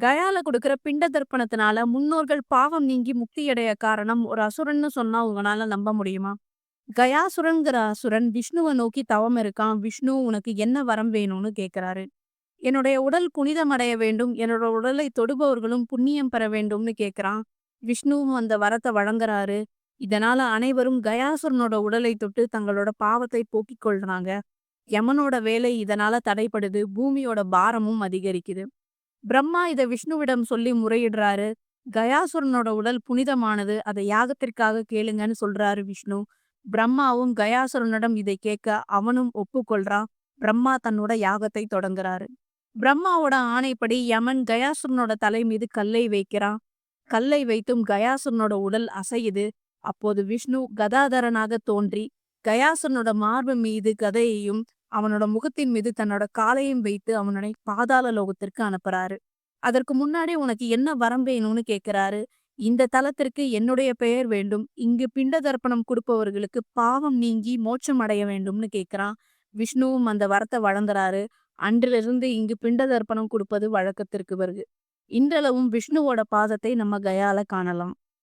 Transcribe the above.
கயால கொடுக்கிற பிண்ட தர்ப்பணத்தினால முன்னோர்கள் பாவம் நீங்கி முக்தியடைய காரணம் ஒரு அசுரன்னு சொன்னா உங்களால நம்ப முடியுமா? கயாசுரன்கிற அசுரன் விஷ்ணுவ நோக்கி தவம் இருக்கான். விஷ்ணு உனக்கு என்ன வரம் வேணும்னு கேக்குறாரு. என்னுடைய உடல் புனிதமடைய வேண்டும். என்னோட உடலை தொடுபவர்களும் புண்ணியம் பெற வேண்டும்னு கேக்குறான். விஷ்ணுவும் அந்த வரத்தை வழங்குறாரு. இதனால அனைவரும் கயாசுரனோட உடலை தொட்டு தங்களோட பாவத்தை போக்கிக் கொள்றாங்க. யமனோட வேலை இதனால தடைப்படுது. பூமியோட பாரமும் அதிகரிக்குது. பிரம்மா இதை விஷ்ணுவிடம் சொல்லி முறையிடுறாரு. கயாசுரனோட உடல் புனிதமானது. அதை யாகத்திற்காக கேளுங்கன்னு சொல்றாரு விஷ்ணு. பிரம்மாவும் கயாசுரனிடம் இதை கேட்க அவனும் ஒப்புக்கொள்றான். பிரம்மா தன்னோட யாகத்தை தொடங்குறாரு. பிரம்மாவோட ஆணைப்படி யமன் கயாசுரனோட தலை மீது கல்லை வைக்கிறான். கல்லை வைத்தும் கயாசுரனோட உடல் அசையுது. அப்போது விஷ்ணு கதாதரனாக தோன்றி கயாசுரனோட மார்பு மீது கதையையும் அவனோட முகத்தின் மீது தன்னோட காலையும் வைத்து அவனுடைய பாதாள லோகத்திற்கு அனுப்புறாரு. அதற்கு முன்னாடி உனக்கு என்ன வரம் வேணும்னு கேக்குறாரு. இந்த தலத்திற்கு என்னுடைய பெயர் வேண்டும். இங்கு பிண்ட தர்ப்பணம் கொடுப்பவர்களுக்கு பாவம் நீங்கி மோட்சம் அடைய வேண்டும்னு கேக்குறான். விஷ்ணுவும் அந்த வரத்தை வழங்குறாரு. அன்றிலிருந்து இங்கு பிண்ட தர்ப்பணம் கொடுப்பது வழக்கத்திற்கு வருது. இன்றளவும் விஷ்ணுவோட பாதத்தை நம்ம கயால காணலாம்.